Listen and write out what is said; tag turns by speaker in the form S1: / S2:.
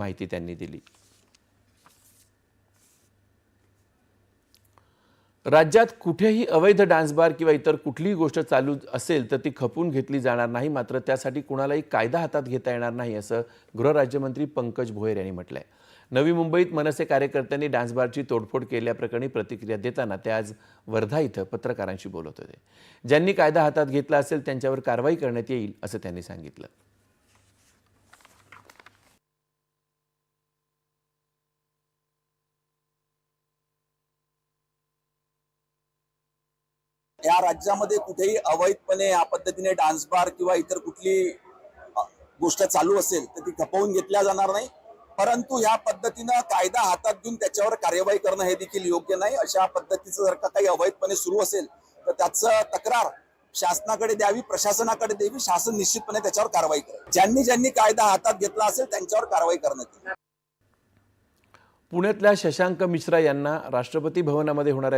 S1: माहिती त्यांनी दिली. राज्यात कुठेही अवैध डान्स बार किंवा इतर कुठलीही गोष्ट चालू असेल तर ती खपून घेतली जाणार नाही मात्र त्यासाठी कुणालाही कायदा हातात घेता येणार नाही असं गृहराज्यमंत्री पंकज भोयर यांनी म्हटलंय. नवी मुंबईत मनसे कार्यकर्त्यांनी डान्स बारची तोडफोड केल्याप्रकरणी प्रतिक्रिया देताना ते आज वर्धा इथं पत्रकारांशी बोलत होते. ज्यांनी कायदा हातात घेतला असेल त्यांच्यावर कारवाई करण्यात येईल असं त्यांनी सांगितलं.
S2: या राज्यामध्ये कुठेही अवैधपणे या पद्धतीने डान्स बार किंवा इतर कुठली गोष्ट चालू असेल तर ती खपवून घेतल्या जाणार नाही. परंतु या पद्धतीनं कायदा हातात घेऊन त्याच्यावर कार्यवाही करणं हे देखील योग्य नाही. अशा पद्धतीचं जर का काही अवैधपणे सुरू असेल तर त्याचं तक्रार शासनाकडे द्यावी प्रशासनाकडे द्यावी शासन निश्चितपणे त्याच्यावर कारवाई करेल. ज्यांनी ज्यांनी कायदा हातात घेतला असेल त्यांच्यावर कारवाई करण्यात येईल
S1: पुण्यातल्या शशांक मिश्रा यांना राष्ट्रपती भवनामध्ये होणाऱ्या